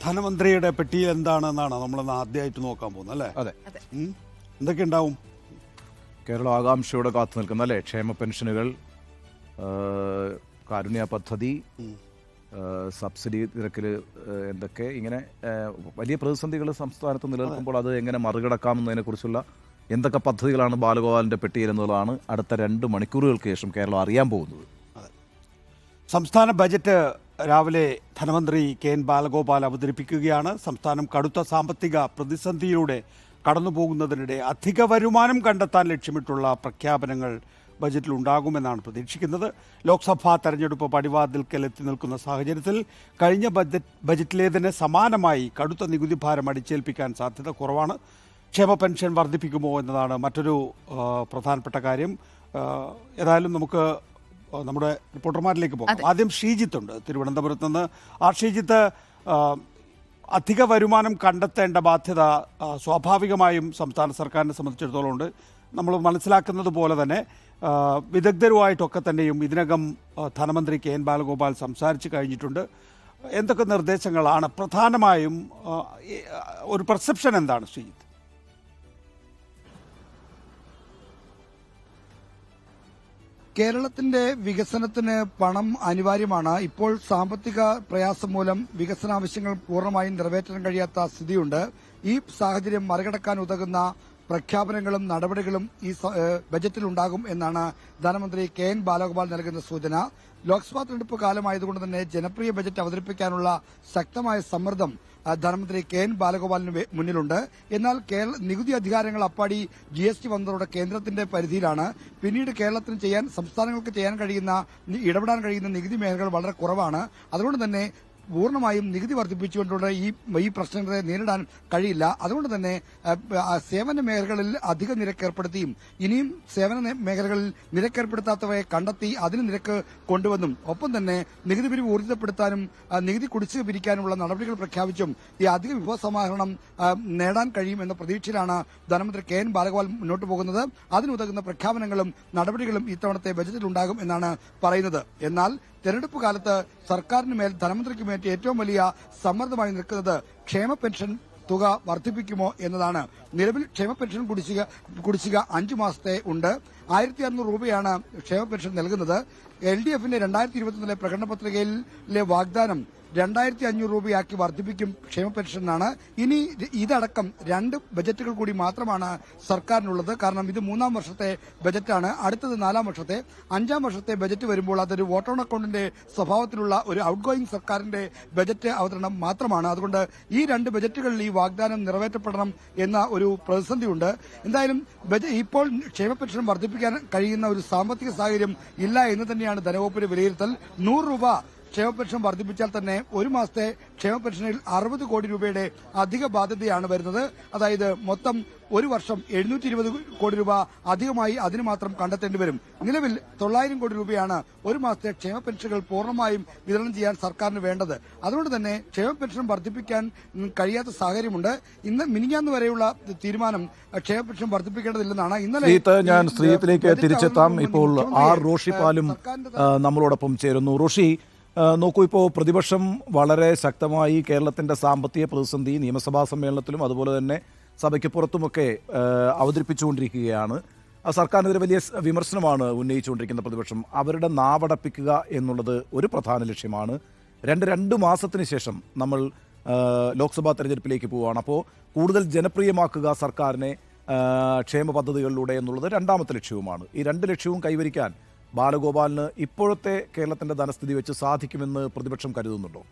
ധനമന്ത്രിയുടെ പെട്ടിയിൽ എന്താണെന്നാണ് നമ്മൾ ആദ്യമായിട്ട് നോക്കാൻ പോകുന്നത് അല്ലേ? അതെ. ഉം? എന്തൊക്കെ ഉണ്ടാവും കേരള ആകാംക്ഷയോടെ കാത്തു നിൽക്കുന്ന അല്ലേ? ക്ഷേമ പെൻഷനുകൾ ആ, കാരുണ്യ പദ്ധതി ആ, സബ്സിഡി നിരക്കിൽ എന്തൊക്കെ ഇങ്ങനെ ആ, വലിയ പ്രതിസന്ധികൾ സംസ്ഥാനത്ത് നിലനിൽക്കുമ്പോൾ അത് എങ്ങനെ മറികടക്കാമെന്നതിനെ കുറിച്ചുള്ള എന്തൊക്കെ പദ്ധതികളാണ് ബാലഗോപാലിന്റെ പെട്ടിയിൽ എന്നുള്ളതാണ് അടുത്ത രണ്ട് മണിക്കൂറുകൾക്ക് ശേഷം കേരളം അറിയാൻ പോകുന്നത്. സംസ്ഥാന ബജറ്റ് രാവിലെ ധനമന്ത്രി കെ എൻ ബാലഗോപാൽ അവതരിപ്പിക്കുകയാണ്. സംസ്ഥാനം കടുത്ത സാമ്പത്തിക പ്രതിസന്ധിയിലൂടെ കടന്നുപോകുന്നതിനിടെ അധിക വരുമാനം കണ്ടെത്താൻ ലക്ഷ്യമിട്ടുള്ള പ്രഖ്യാപനങ്ങൾ ബജറ്റിൽ ഉണ്ടാകുമെന്നാണ് പ്രതീക്ഷിക്കുന്നത്. ലോക്സഭാ തെരഞ്ഞെടുപ്പ് പടിവാതിൽക്കൽ എത്തി നിൽക്കുന്ന സാഹചര്യത്തിൽ കഴിഞ്ഞ ബജറ്റ് ബജറ്റിലേതിന് സമാനമായി കടുത്ത നികുതി ഭാരം അടിച്ചേൽപ്പിക്കാൻ സാധ്യത കുറവാണ്. ക്ഷേമ പെൻഷൻ വർദ്ധിപ്പിക്കുമോ എന്നതാണ് മറ്റൊരു പ്രധാനപ്പെട്ട കാര്യം. ഏതായാലും നമുക്ക് നമ്മുടെ റിപ്പോർട്ടർമാരിലേക്ക് പോകാം. ആദ്യം ഷീജിത്ത് ഉണ്ട് തിരുവനന്തപുരത്ത് നിന്ന്. ആ ഷീജിത്ത് അധിക വരുമാനം കണ്ടെത്തേണ്ട ബാധ്യത സ്വാഭാവികമായും സംസ്ഥാന സർക്കാരിനെ സംബന്ധിച്ചിടത്തോളം ഉണ്ട്. നമ്മൾ മനസ്സിലാക്കുന്നത് പോലെ തന്നെ വിദഗ്ധരുമായിട്ടൊക്കെ തന്നെയും ഇതിനകം ധനമന്ത്രി കെ എൻ ബാലഗോപാൽ സംസാരിച്ച് കഴിഞ്ഞിട്ടുണ്ട്. എന്തൊക്കെ നിർദ്ദേശങ്ങളാണ്? പ്രധാനമായും ഒരു പെർസെപ്ഷൻ എന്താണ് ശ്രീജിത്ത്? കേരളത്തിന്റെ വികസനത്തിന് പണം അനിവാര്യമാണ്. ഇപ്പോൾ സാമ്പത്തിക പ്രയാസം മൂലം വികസനാവശ്യങ്ങൾ പൂർണമായും നിറവേറ്റാൻ കഴിയാത്ത സ്ഥിതിയുണ്ട്. ഈ സാഹചര്യം മറികടക്കാൻ ഉതകുന്ന പ്രഖ്യാപനങ്ങളും നടപടികളും ഈ ഉണ്ടാകും എന്നാണ് ധനമന്ത്രി കെ എൻ ബാലഗോപാൽ നൽകുന്ന സൂചന. ലോക്സഭാ തെരഞ്ഞെടുപ്പ് കാലമായതുകൊണ്ട് തന്നെ ജനപ്രിയ ബജറ്റ് അവതരിപ്പിക്കാനുള്ള ശക്തമായ സമ്മർദ്ദം ധനമന്ത്രി കെ എൻ ബാലഗോപാലിന് മുന്നിലുണ്ട്. എന്നാൽ കേരള നികുതി അധികാരങ്ങൾ അപ്പാടി ജി എസ് ടി വന്നതോടെ കേന്ദ്രത്തിന്റെ പരിധിയിലാണ്. പിന്നീട് കേരളത്തിന് ചെയ്യാൻ സംസ്ഥാനങ്ങൾക്ക് ചെയ്യാൻ കഴിയുന്ന ഇടപെടാൻ കഴിയുന്ന നികുതി മേഖലകൾ വളരെ കുറവാണ്. അതുകൊണ്ട് തന്നെ പൂർണമായും നികുതി വർദ്ധിപ്പിച്ചുകൊണ്ടുള്ള ഈ ഈ പ്രശ്നങ്ങളെ നേരിടാൻ കഴിയില്ല. അതുകൊണ്ട് തന്നെ സേവന മേഖലകളിൽ അധിക നിരക്ക് ഏർപ്പെടുത്തിയും ഇനിയും സേവന മേഖലകളിൽ നിരക്കേർപ്പെടുത്താത്തവയെ കണ്ടെത്തി അതിന് നിരക്ക് കൊണ്ടുവന്നും ഒപ്പം തന്നെ നികുതി പിരിവ് ഊർജിതപ്പെടുത്താനും നികുതി കുടിശ്ശിക പിരിക്കാനുമുള്ള നടപടികൾ പ്രഖ്യാപിച്ചും ഈ അധിക വിഭവസമാഹരണം നേടാൻ കഴിയും എന്ന പ്രതീക്ഷയിലാണ് ധനമന്ത്രി കെ എൻ ബാലഗോപാൽ മുന്നോട്ട് പോകുന്നത്. അതിനുതകുന്ന പ്രഖ്യാപനങ്ങളും നടപടികളും ഇത്തവണത്തെ ബജറ്റിൽ ഉണ്ടാകും എന്നാണ് പറയുന്നത്. എന്നാൽ തെരഞ്ഞെടുപ്പ് കാലത്ത് സർക്കാരിന് മേൽ ധനമന്ത്രിക്ക് മേറ്റി ഏറ്റവും വലിയ സമ്മർദ്ദമായി നിൽക്കുന്നത് ക്ഷേമ പെൻഷൻ തുക വർദ്ധിപ്പിക്കുമോ എന്നതാണ്. നിലവിൽ ക്ഷേമ പെൻഷൻ കുടിശ്ശിക കുടിശ്ശിക അഞ്ചു മാസത്തെ ഉണ്ട്. ആയിരത്തി അറുന്നൂറ് രൂപയാണ് ക്ഷേമ പെൻഷൻ നൽകുന്നത്. എൽ ഡി എഫിന്റെ രണ്ടായിരത്തി ഇരുപത്തിയൊന്നിലെ പ്രകടന പത്രികയിലെ വാഗ്ദാനം രണ്ടായിരത്തി അഞ്ഞൂറ് രൂപയാക്കി വർദ്ധിപ്പിക്കും ക്ഷേമ പെൻഷനാണ്. ഇനി ഇതടക്കം രണ്ട് ബജറ്റുകൾ കൂടി മാത്രമാണ് സർക്കാരിനുള്ളത്. കാരണം ഇത് മൂന്നാം വർഷത്തെ ബജറ്റാണ്. അടുത്തത് നാലാം വർഷത്തെ. അഞ്ചാം വർഷത്തെ ബജറ്റ് വരുമ്പോൾ അതൊരു വോട്ട് ഓൺ അക്കൗണ്ടിന്റെ സ്വഭാവത്തിലുള്ള ഒരു ഔട്ട് ഗോയിങ് സർക്കാരിന്റെ ബജറ്റ് അവതരണം മാത്രമാണ്. അതുകൊണ്ട് ഈ രണ്ട് ബജറ്റുകളിൽ ഈ വാഗ്ദാനം നിറവേറ്റപ്പെടണം എന്ന ഒരു പ്രതിസന്ധിയുണ്ട്. എന്തായാലും ഇപ്പോൾ ക്ഷേമ പെൻഷൻ വർദ്ധിപ്പിക്കാൻ കഴിയുന്ന ഒരു സാമ്പത്തിക സാഹചര്യം ഇല്ല എന്ന് തന്നെയാണ് ധനവകുപ്പിന്റെ വിലയിരുത്തൽ. നൂറ് രൂപ ക്ഷേമ പെൻഷൻ വർദ്ധിപ്പിച്ചാൽ തന്നെ ഒരു മാസത്തെ ക്ഷേമ പെൻഷനിൽ അറുപത് കോടി രൂപയുടെ അധിക ബാധ്യതയാണ് വരുന്നത്. അതായത് മൊത്തം ഒരു വർഷം എഴുന്നൂറ്റി ഇരുപത് കോടി രൂപ അധികമായി അതിന് മാത്രം കണ്ടെത്തേണ്ടി വരും. നിലവിൽ തൊള്ളായിരം കോടി രൂപയാണ് ഒരു മാസത്തെ ക്ഷേമ പെൻഷനുകൾ പൂർണമായും വിതരണം ചെയ്യാൻ സർക്കാരിന് വേണ്ടത്. അതുകൊണ്ട് തന്നെ ക്ഷേമ പെൻഷൻ വർദ്ധിപ്പിക്കാൻ കഴിയാത്ത സാഹചര്യമുണ്ട്. ഇന്ന് മിനിഞ്ഞാന്ന് വരെയുള്ള തീരുമാനം ക്ഷേമ പെൻഷൻ വർദ്ധിപ്പിക്കേണ്ടതില്ലെന്നാണ്. ഇന്നലെ ഞാൻ സ്ത്രീത്തിലേക്ക് തിരിച്ചെത്താം. ഇപ്പോൾ ആർ സർക്കാരിന്റെ നമ്മളോടൊപ്പം ചേരുന്നു. റോഷി നോക്കൂ ഇപ്പോൾ പ്രതിപക്ഷം വളരെ ശക്തമായി കേരളത്തിന്റെ സാമ്പത്തിക പ്രതിസന്ധി നിയമസഭാ സമ്മേളനത്തിലും അതുപോലെ തന്നെ സഭയ്ക്ക് പുറത്തുമൊക്കെ അവതരിപ്പിച്ചുകൊണ്ടിരിക്കുകയാണ്. സർക്കാരിനെതിരെ വലിയ വിമർശനമാണ് ഉന്നയിച്ചുകൊണ്ടിരിക്കുന്ന പ്രതിപക്ഷം. അവരുടെ നാവടപ്പിക്കുക എന്നുള്ളത് ഒരു പ്രധാന ലക്ഷ്യമാണ്. രണ്ട് രണ്ട് മാസത്തിന് ശേഷം നമ്മൾ ലോക്സഭാ തെരഞ്ഞെടുപ്പിലേക്ക് പോവുകയാണ്. അപ്പോൾ കൂടുതൽ ജനപ്രിയമാക്കുക സർക്കാരിനെ ക്ഷേമ പദ്ധതികളിലൂടെ എന്നുള്ളത് രണ്ടാമത്തെ ലക്ഷ്യവുമാണ്. ഈ രണ്ട് ലക്ഷ്യവും കൈവരിക്കാൻ ബാലഗോപാലിന് ഇപ്പോഴത്തെ കേരളത്തിന്റെ ധനസ്ഥിതി വെച്ച് സാധിക്കുമെന്ന് പ്രതിപക്ഷം കരുതുന്നുണ്ടോ?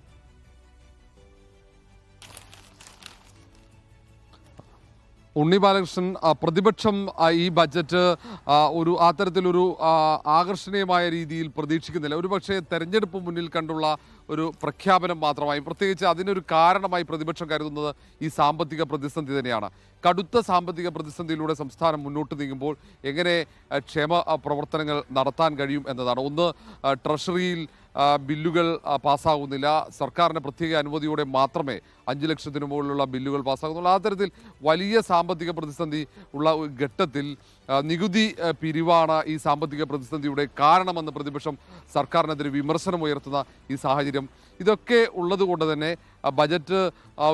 ഉണ്ണി ബാലകൃഷ്ണൻ പ്രതിപക്ഷം ഈ ബജറ്റ് ഒരു അത്തരത്തിലൊരു ആകർഷണീയമായ രീതിയിൽ പ്രതീക്ഷിക്കുന്നില്ല. ഒരു പക്ഷേ തെരഞ്ഞെടുപ്പ് മുന്നിൽ കണ്ടുള്ള ഒരു പ്രഖ്യാപനം മാത്രമായി പ്രത്യേകിച്ച് അതിനൊരു കാരണമായി പ്രതിപക്ഷം കരുതുന്നത് ഈ സാമ്പത്തിക പ്രതിസന്ധി തന്നെയാണ്. കടുത്ത സാമ്പത്തിക പ്രതിസന്ധിയിലൂടെ സംസ്ഥാനം മുന്നോട്ട് നീങ്ങുമ്പോൾ എങ്ങനെ ക്ഷേമ പ്രവർത്തനങ്ങൾ നടത്താൻ കഴിയും എന്നതാണ്. ഒന്ന് ട്രഷറിയിൽ ബില്ലുകൾ പാസ്സാകുന്നില്ല. സർക്കാരിന്റെ പ്രത്യേക അനുമതിയോടെ മാത്രമേ അഞ്ച് ലക്ഷത്തിന് മുകളിലുള്ള ബില്ലുകൾ പാസ്സാകുന്നുള്ളൂ. ആ തരത്തിൽ വലിയ സാമ്പത്തിക പ്രതിസന്ധി ഉള്ള ഘട്ടത്തിൽ നികുതി പിരിവാണ് ഈ സാമ്പത്തിക പ്രതിസന്ധിയുടെ കാരണമെന്ന് പ്രതിപക്ഷം സർക്കാരിനെതിരെ വിമർശനം ഉയർത്തുന്ന ഈ സാഹചര്യം. ഇതൊക്കെ ഉള്ളതുകൊണ്ട് തന്നെ ബജറ്റ്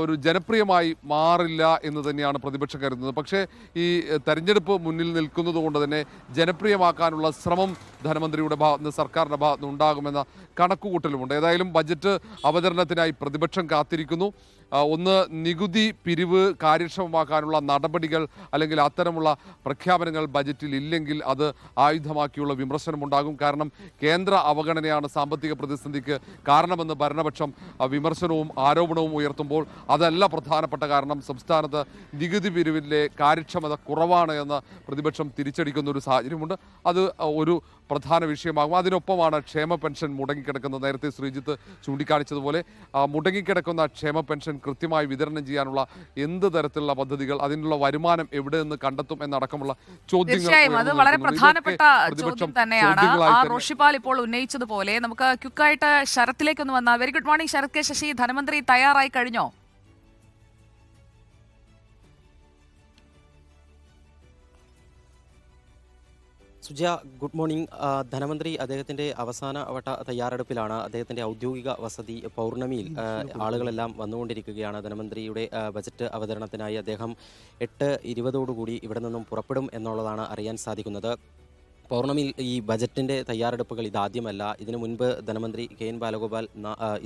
ഒരു ജനപ്രിയമായി മാറില്ല എന്ന് തന്നെയാണ് പ്രതിപക്ഷം കരുതുന്നത്. പക്ഷേ ഈ തെരഞ്ഞെടുപ്പ് മുന്നിൽ നിൽക്കുന്നത് കൊണ്ട് തന്നെ ജനപ്രിയമാക്കാനുള്ള ശ്രമം ധനമന്ത്രിയുടെ ഭാഗത്ത് സർക്കാരിന്റെ ഭാഗത്ത് ഉണ്ടാകുമെന്ന കണക്കുകൂട്ടലുമുണ്ട്. ഏതായാലും ബജറ്റ് അവതരണത്തിനായി പ്രതിപക്ഷം കാത്തിരിക്കുന്നു. ഒന്ന് നികുതി പിരിവ് കാര്യക്ഷമമാക്കാനുള്ള നടപടികൾ അല്ലെങ്കിൽ അത്തരമുള്ള പ്രഖ്യാപനങ്ങൾ ബജറ്റിൽ ഇല്ലെങ്കിൽ അത് ആയുധമാക്കിയുള്ള വിമർശനമുണ്ടാകും. കാരണം കേന്ദ്ര അവഗണനയാണ് സാമ്പത്തിക പ്രതിസന്ധിക്ക് കാരണമെന്ന് ഭരണപക്ഷം വിമർശനവും ആരോപണവും ഉയർത്തുമ്പോൾ അതല്ല പ്രധാനപ്പെട്ട കാരണം. സംസ്ഥാനത്ത് നികുതി പിരിവിലെ കാര്യക്ഷമത കുറവാണ് എന്ന് പ്രതിപക്ഷം തിരിച്ചടിക്കുന്ന ഒരു സാഹചര്യമുണ്ട്. അത് ഒരു പ്രധാന വിഷയമാകും. അതിനൊപ്പമാണ് ക്ഷേമ പെൻഷൻ മുടങ്ങിക്കിടക്കുന്നത് നേരത്തെ ശ്രീജിത്ത് ചൂണ്ടിക്കാണിച്ചതുപോലെ മുടങ്ങിക്കിടക്കുന്ന ക്ഷേമ പെൻഷൻ കൃത്യമായി വിതരണം ചെയ്യാനുള്ള എന്ത് തരത്തിലുള്ള പദ്ധതികൾ അതിനുള്ള വരുമാനം എവിടെ നിന്ന് കണ്ടെത്തും എന്നടക്കമുള്ള ചോദ്യങ്ങൾ അത് വളരെ പ്രധാനപ്പെട്ട ചോദ്യം തന്നെയാണ്. ആ റോഷിപ്പാൽ ഇപ്പോൾ ഉന്നയിച്ചതുപോലെ നമുക്ക് ക്യുക്കായിട്ട് ശരത്തിലേക്ക് ഒന്ന് വന്നാൽ very good morning Sarath K Sasi. ധനമന്ത്രി തയ്യാറായി കഴിഞ്ഞോ? Sujaya good morning. ധനമന്ത്രി അദ്ദേഹത്തിന്റെ അവസാന വട്ട തയ്യാറെടുപ്പിലാണ് അദ്ദേഹത്തിന്റെ ഔദ്യോഗിക വസതി പൗർണമിയിൽ ആളുകളെല്ലാം വന്നുകൊണ്ടിരിക്കുകയാണ്. ധനമന്ത്രിയുടെ ബജറ്റ് അവതരണത്തിനായി അദ്ദേഹം എട്ട് ഇരുപതോടുകൂടി ഇവിടെ നിന്നും പുറപ്പെടും എന്നുള്ളതാണ് അറിയാൻ സാധിക്കുന്നത്. പൗർണമിയിൽ ഈ ബജറ്റിന്റെ തയ്യാറെടുപ്പുകൾ ഇതാദ്യമല്ല. ഇതിനു മുൻപ് ധനമന്ത്രി കെ എൻ ബാലഗോപാൽ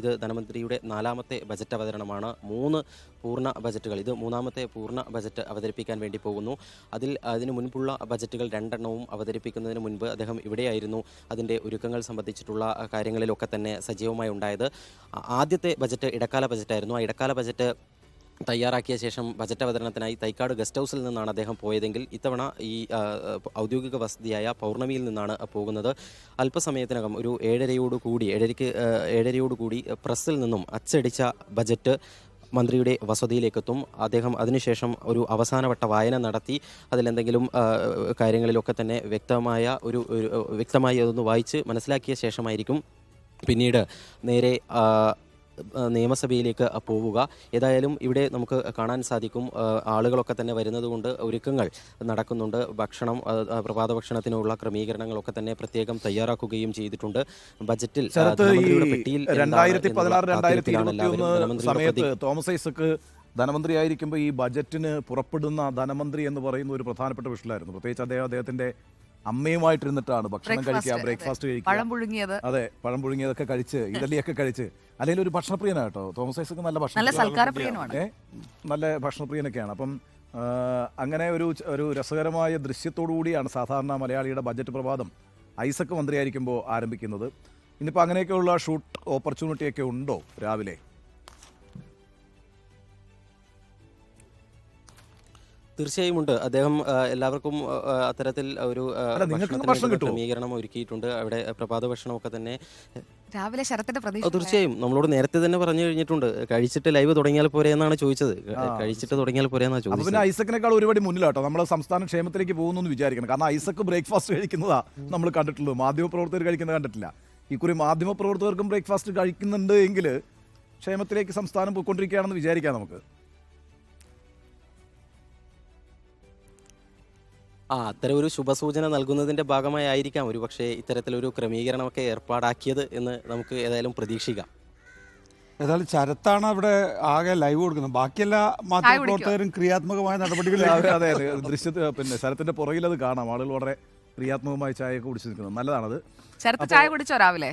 ഇത് ധനമന്ത്രിയുടെ നാലാമത്തെ ബജറ്റ് അവതരണമാണ്. മൂന്ന് പൂർണ ബജറ്റുകൾ. ഇത് മൂന്നാമത്തെ പൂർണ ബജറ്റ് അവതരിപ്പിക്കാൻ വേണ്ടി പോകുന്നു. അതിൽ അതിനു മുൻപുള്ള ബജറ്റുകൾ രണ്ടെണ്ണവും അവതരിപ്പിക്കുന്നതിന് മുൻപ് അദ്ദേഹം ഇവിടെയായിരുന്നു. അതിന്റെ ഒരുക്കങ്ങൾ സംബന്ധിച്ചിട്ടുള്ള കാര്യങ്ങളിലൊക്കെ തന്നെ സജീവമായി ഉണ്ടായത്. ആദ്യത്തെ ബജറ്റ് ഇടക്കാല ബജറ്റായിരുന്നു. ആ ഇടക്കാല ബജറ്റ് തയ്യാറാക്കിയ ശേഷം ബജറ്റ് അവതരണത്തിനായി തൈക്കാട് ഗസ്റ്റ് ഹൗസിൽ നിന്നാണ് അദ്ദേഹം പോയതെങ്കിൽ ഇത്തവണ ഈ ഔദ്യോഗിക വസതിയായ പൗർണമിയിൽ നിന്നാണ് പോകുന്നത്. അല്പസമയത്തിനകം ഒരു ഏഴരയോട് കൂടി ഏഴരയ്ക്ക് ഏഴരയോട് കൂടി പ്രസ്സിൽ നിന്നും അച്ചടിച്ച ബജറ്റ് മന്ത്രിയുടെ വസതിയിലേക്കെത്തും. അദ്ദേഹം അതിനുശേഷം ഒരു അവസാനവട്ട വായന നടത്തി അതിലെന്തെങ്കിലും കാര്യങ്ങളിലൊക്കെ തന്നെ വ്യക്തമായ ഒരു വ്യക്തമായി അതൊന്ന് വായിച്ച് മനസ്സിലാക്കിയ ശേഷമായിരിക്കും. പിന്നീട് നേരെ നിയമസഭയിലേക്ക് പോവുക. ഏതായാലും ഇവിടെ നമുക്ക് കാണാൻ സാധിക്കും ആളുകളൊക്കെ തന്നെ വരുന്നതുകൊണ്ട് ഒരുക്കങ്ങൾ നടക്കുന്നുണ്ട്. ഭക്ഷണം പ്രഭാത ഭക്ഷണത്തിനുള്ള ക്രമീകരണങ്ങളൊക്കെ തന്നെ പ്രത്യേകം തയ്യാറാക്കുകയും ചെയ്തിട്ടുണ്ട്. ബജറ്റിൽ രണ്ടായിരത്തി പതിനാറ് രണ്ടായിരത്തി ഇരുപത്തി എല്ലാവരും. ഒന്ന് ധനമന്ത്രിയുടെ സമയത്ത് തോമസ് ഐസക്ക് ധനമന്ത്രിയായിരിക്കുമ്പോൾ ഈ ബജറ്റിന് പുറപ്പെടുന്ന ധനമന്ത്രി എന്ന് പറയുന്ന ഒരു പ്രധാനപ്പെട്ട വിഷയമായിരുന്നു. പ്രത്യേകിച്ച് അദ്ദേഹം അദ്ദേഹത്തിന്റെ അമ്മയുമായിട്ടിരുന്നിട്ടാണ് ഭക്ഷണം കഴിക്കുക ബ്രേക്ക്ഫാസ്റ്റ് കഴിക്കുക. പുഴുങ്ങിയത്. അതെ പഴം പുഴുങ്ങിയതൊക്കെ കഴിച്ച് ഇഡലിയൊക്കെ കഴിച്ച്. അല്ലെങ്കിൽ ഒരു ഭക്ഷണപ്രിയനാണ് കേട്ടോ തോമസ് ഐസക്ക് നല്ല ഭക്ഷണം നല്ല ഭക്ഷണപ്രിയനൊക്കെയാണ്. അപ്പം അങ്ങനെ ഒരു ഒരു രസകരമായ ദൃശ്യത്തോടു കൂടിയാണ് സാധാരണ മലയാളിയുടെ ബജറ്റ് പ്രഭാതം ഐസക്ക് മന്ത്രിയായിരിക്കുമ്പോൾ ആരംഭിക്കുന്നത്. ഇന്നിപ്പോൾ അങ്ങനെയൊക്കെയുള്ള ഷൂട്ട് ഓപ്പർച്യൂണിറ്റിയൊക്കെ ഉണ്ടോ രാവിലെ? തീർച്ചയായും ഉണ്ട്. അദ്ദേഹം എല്ലാവർക്കും അത്തരത്തിൽ ഒരു? ക്രമീകരണം ഒരുക്കിയിട്ടുണ്ട്. അവിടെ പ്രഭാത ഭക്ഷണമൊക്കെ തന്നെ. രാവിലെ ശരത്തിന്റെ ആ, പ്രതീക്ഷ തീർച്ചയായും. നമ്മളോട് നേരത്തെ തന്നെ പറഞ്ഞു കഴിഞ്ഞിട്ടുണ്ട്. കഴിച്ചിട്ട് ലൈവ് തുടങ്ങിയാൽ പോരെ എന്നാണ് ചോദിച്ചത്. കഴിച്ചിട്ട് തുടങ്ങിയാൽ പോരെ എന്നാണ് ചോദിച്ചത് പിന്നെ ഐസക്കിനേക്കാൾ ഒരുപാട് മുന്നിലാട്ടോ. നമ്മൾ സംസ്ഥാന ക്ഷേമത്തിലേക്ക് പോകുന്നു എന്ന് വിചാരിക്കണം. കാരണം ഐസക്ക് ബ്രേക്ക്ഫാസ്റ്റ് കഴിക്കുന്നതാ നമ്മൾ കണ്ടിട്ടുള്ളൂ. മാധ്യമ മാധ്യമപ്രവർത്തകർ കഴിക്കുന്നത് കണ്ടിട്ടില്ല. ഇക്കുറി മാധ്യമപ്രവർത്തകർക്കും ബ്രേക്ക്ഫാസ്റ്റ് കഴിക്കുന്നുണ്ട് എങ്കിൽ ക്ഷേമത്തിലേക്ക് സംസ്ഥാനം പോയിക്കൊണ്ടിരിക്കുകയാണെന്ന് വിചാരിക്കാം നമുക്ക്. ആ അത്തരം ഒരു ശുഭസൂചന നൽകുന്നതിന്റെ ഭാഗമായി ആയിരിക്കാം ഒരു പക്ഷേ ഇത്തരത്തിലൊരു ക്രമീകരണമൊക്കെ ഏർപ്പാടാക്കിയത് എന്ന് നമുക്ക് ഏതായാലും പ്രതീക്ഷിക്കാം. ഏതായാലും ശരത്താണ് അവിടെ ആകെ ലൈവ് കൊടുക്കുന്നത്. ബാക്കിയെല്ലാ മാധ്യമപ്രവർത്തകരും ക്രിയാത്മകമായ നടപടികളിൽ അതെ അതെ ദൃശ്യത്തിൽ പിന്നെ ശരത്തിന്റെ പുറകിൽ അത് കാണാം. ആളുകൾ വളരെ ക്രിയാത്മകമായി ചായയൊക്കെ കുടിച്ചു നിൽക്കുന്നത് നല്ലതാണത്. ശരത്ത് ചായ കുടിച്ചോ രാവിലെ?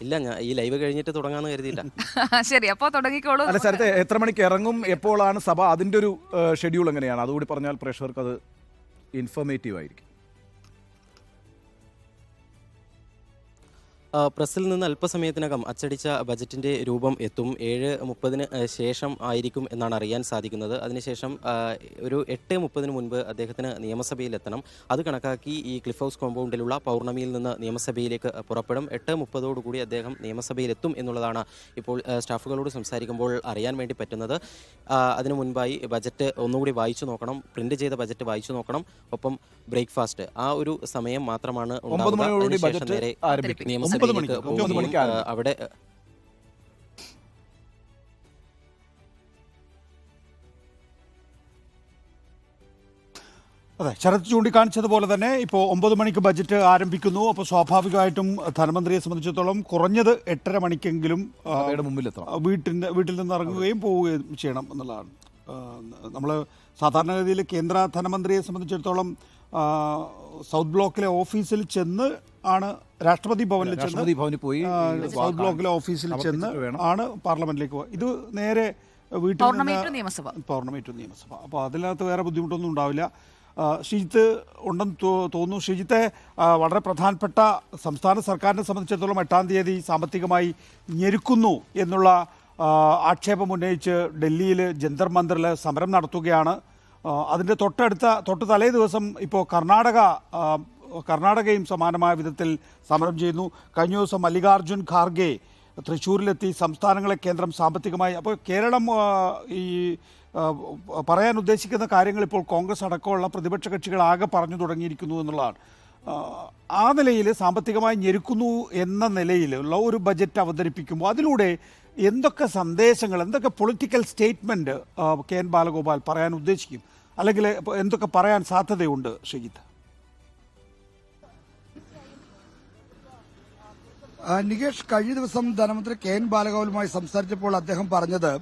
ഇല്ല ഞാൻ ഈ ലൈവ് കഴിഞ്ഞിട്ട് തുടങ്ങാന്ന് കരുതിയില്ല ശരി അപ്പോ തുടങ്ങിക്കോളൂ. അല്ല ശരത്തെ എത്ര മണിക്ക് ഇറങ്ങും? എപ്പോഴാണ് സഭ? അതിന്റെ ഒരു ഷെഡ്യൂൾ എങ്ങനെയാണ്? അതുകൂടി പറഞ്ഞാൽ പ്രേക്ഷകർക്ക് അത് ഇൻഫർമേറ്റീവ് ആയിരിക്കും. ആ, പ്രസ്സിൽ നിന്ന് അല്പസമയത്തിനകം അച്ചടിച്ച ബജറ്റിന്റെ രൂപം എത്തും. ഏഴ് മുപ്പതിന് ശേഷം ആയിരിക്കും എന്നാണ് അറിയാൻ സാധിക്കുന്നത്. അതിനുശേഷം ഒരു എട്ട് മുപ്പതിന് മുൻപ് അദ്ദേഹത്തിന് നിയമസഭയിൽ എത്തണം. അത് കണക്കാക്കി ഈ ക്ലിഫ് ഹൗസ് കോമ്പൗണ്ടിലുള്ള പൗർണമിയിൽ നിന്ന് നിയമസഭയിലേക്ക് പുറപ്പെടും. എട്ട് മുപ്പതോടുകൂടി അദ്ദേഹം നിയമസഭയിൽ എത്തും എന്നുള്ളതാണ് ഇപ്പോൾ സ്റ്റാഫുകളോട് സംസാരിക്കുമ്പോൾ അറിയാൻ വേണ്ടി പറ്റുന്നത്. അതിനു മുൻപായി ബജറ്റ് ഒന്നുകൂടി വായിച്ചു നോക്കണം. പ്രിന്റ് ചെയ്ത ബജറ്റ് വായിച്ചു നോക്കണം. ഒപ്പം ബ്രേക്ക്ഫാസ്റ്റ് ആ ഒരു സമയം മാത്രമാണ് ഉണ്ടാവുക. അതിനുശേഷം നേരെ ആരംഭിക്കും. ഒമ്പത് മണിക്ക് ഒമ്പത് അവിടെ അതെ ശരത് ചൂണ്ടിക്കാണിച്ചതുപോലെ തന്നെ ഇപ്പോൾ ഒമ്പത് മണിക്ക് ബജറ്റ് ആരംഭിക്കുന്നു. അപ്പോൾ സ്വാഭാവികമായിട്ടും ധനമന്ത്രിയെ സംബന്ധിച്ചിടത്തോളം കുറഞ്ഞത് എട്ടര മണിക്കെങ്കിലും വീട്ടിന്റെ വീട്ടിൽ നിന്ന് ഇറങ്ങുകയും പോവുകയും ചെയ്യണം എന്നുള്ളതാണ്. നമ്മൾ സാധാരണഗതിയിൽ കേന്ദ്ര ധനമന്ത്രിയെ സംബന്ധിച്ചിടത്തോളം സൗത്ത് ബ്ലോക്കിലെ ഓഫീസിൽ ചെന്ന് ആണ് രാഷ്ട്രപതി ഭവനിൽ ചെന്ന് രാഷ്ട്രപതി ഭവനിൽ പോയി സൗത്ത് ബ്ലോക്കിലെ ഓഫീസിൽ ചെന്ന് വേണം. ആണ് പാർലമെന്റിലേക്ക് പോകുക ഇത് നേരെ വീട്ടിൽ നിയമസഭ. പൗർണമി ടു നിയമസഭ. അപ്പോൾ അതിനകത്ത് വേറെ ബുദ്ധിമുട്ടൊന്നും ഉണ്ടാവില്ല. ഷിജിത്ത് ഉണ്ടെന്ന് തോ- തോന്നുന്നു. ഷിജിത്തെ വളരെ പ്രധാനപ്പെട്ട സംസ്ഥാന സർക്കാരിനെ സംബന്ധിച്ചിടത്തോളം എട്ടാം തീയതി സാമ്പത്തികമായി ഞെരുക്കുന്നു എന്നുള്ള ആക്ഷേപം ഉന്നയിച്ച് ഡൽഹിയിൽ ജന്തർ മന്ദറിൽ സമരം നടത്തുകയാണ്. അതിന്റെ തൊട്ടടുത്ത തൊട്ട് തലേ ദിവസം ഇപ്പോൾ കർണാടക കർണാടകയും സമാനമായ വിധത്തിൽ സമരം ചെയ്യുന്നു. കഴിഞ്ഞ ദിവസം മല്ലികാർജുൻ ഖാർഗെ തൃശ്ശൂരിലെത്തി സംസ്ഥാനങ്ങളെ കേന്ദ്രം സാമ്പത്തികമായി അപ്പോൾ കേരളം ഈ പറയാൻ ഉദ്ദേശിക്കുന്ന കാര്യങ്ങൾ ഇപ്പോൾ കോൺഗ്രസ് അടക്കമുള്ള പ്രതിപക്ഷ കക്ഷികൾ ആകെ പറഞ്ഞു തുടങ്ങിയിരിക്കുന്നു എന്നുള്ളതാണ്. ആ, നിലയിൽ സാമ്പത്തികമായി ഞെരുക്കുന്നു എന്ന നിലയിലുള്ള ഒരു ബജറ്റ് അവതരിപ്പിക്കുമ്പോൾ അതിലൂടെ എന്തൊക്കെ സന്ദേശങ്ങൾ എന്തൊക്കെ political statement K N Balagopal പറയാൻ ഉദ്ദേശിക്കും? അല്ലെങ്കിൽ എന്തൊക്കെ പറയാൻ സാധ്യതയുണ്ട് ശ്രീജിത്ത്? നികേഷ് കഴിഞ്ഞ ദിവസം ധനമന്ത്രി കെ എൻ ബാലഗോപാലുമായി സംസാരിച്ചപ്പോൾ അദ്ദേഹം പറഞ്ഞത്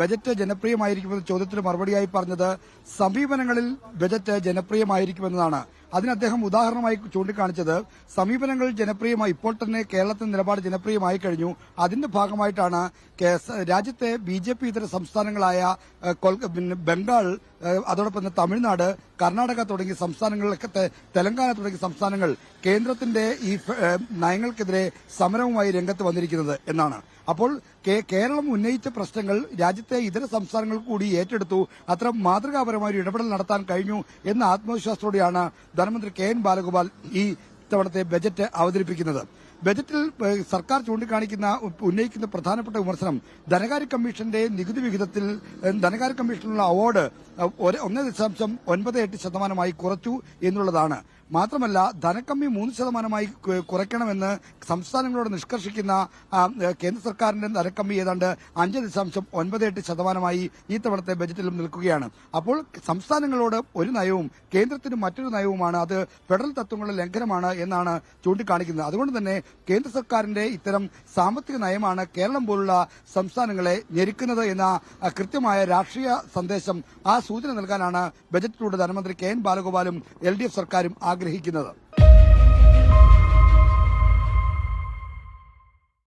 ബജറ്റ് ജനപ്രിയമായിരിക്കുമെന്ന ചോദ്യത്തിന് മറുപടിയായി പറഞ്ഞത് സമീപനങ്ങളിൽ ബജറ്റ് ജനപ്രിയമായിരിക്കുമെന്നതാണ്. അതിന് അദ്ദേഹം ഉദാഹരണമായി ചൂണ്ടിക്കാണിച്ചത് സമീപനങ്ങൾ ജനപ്രിയമായി ഇപ്പോൾ തന്നെ കേരളത്തിന്റെ നിലപാട് ജനപ്രിയമായി കഴിഞ്ഞു. അതിന്റെ ഭാഗമായിട്ടാണ് രാജ്യത്തെ ബി ജെ പി ഇതര സംസ്ഥാനങ്ങളായ ബംഗാൾ അതോടൊപ്പം തന്നെ തമിഴ്നാട് കർണാടക തുടങ്ങിയ സംസ്ഥാനങ്ങളിലൊക്കെ തെലങ്കാന തുടങ്ങിയ സംസ്ഥാനങ്ങൾ കേന്ദ്രത്തിന്റെ ഈ നയങ്ങൾക്കെതിരെ സമരവുമായി രംഗത്ത് വന്നിരിക്കുന്നത് എന്നാണ്. അപ്പോൾ കേരളം ഉന്നയിച്ച പ്രശ്നങ്ങൾ രാജ്യത്തെ ഇതര സംസ്ഥാനങ്ങൾ കൂടി ഏറ്റെടുത്തു. അത്തരം മാതൃകാപരമായ ഒരു ഇടപെടൽ നടത്താൻ കഴിഞ്ഞു എന്ന ആത്മവിശ്വാസത്തോടെയാണ് ധനമന്ത്രി കെ എൻ ബാലഗോപാൽ ഈ ഇത്തവണത്തെ ബജറ്റ് അവതരിപ്പിക്കുന്നത്. ബജറ്റിൽ സർക്കാർ ചൂണ്ടിക്കാണിക്കുന്ന ഉന്നയിക്കുന്ന പ്രധാനപ്പെട്ട വിമർശനം ധനകാര്യ കമ്മീഷന്റെ നികുതി വിഹിതത്തിൽ ധനകാര്യ കമ്മീഷനുള്ള അവാർഡ് ഒന്ന് ദശാംശം ഒൻപത് എട്ട് ശതമാനമായി കുറച്ചു എന്നുള്ളതാണ്. മാത്രമല്ല ധനക്കമ്മി മൂന്ന് ശതമാനമായി കുറയ്ക്കണമെന്ന് സംസ്ഥാനങ്ങളോട് നിഷ്കർഷിക്കുന്ന കേന്ദ്ര സർക്കാരിന്റെ ധനക്കമ്മി ഏതാണ്ട് അഞ്ച് ദശാംശം ഒൻപത് എട്ട് ശതമാനമായി ഈ തവണത്തെ ബജറ്റിലും നിൽക്കുകയാണ്. അപ്പോൾ സംസ്ഥാനങ്ങളോട് ഒരു നയവും കേന്ദ്രത്തിന് മറ്റൊരു നയവുമാണ് അത് ഫെഡറൽ തത്വങ്ങളുടെ ലംഘനമാണ് എന്നാണ് ചൂണ്ടിക്കാണിക്കുന്നത്. അതുകൊണ്ട് തന്നെ കേന്ദ്ര സർക്കാരിന്റെ ഇത്തരം സാമ്പത്തിക നയമാണ് കേരളം പോലുള്ള സംസ്ഥാനങ്ങളെ ഞെരുക്കുന്നത് എന്ന കൃത്യമായ രാഷ്ട്രീയ സന്ദേശം ആ സൂചന നൽകാനാണ് ബജറ്റിലൂടെ ധനമന്ത്രി കെ എൻ ബാലഗോപാലും എൽ സർക്കാരും ആഗ്രഹിക്കുന്നത്.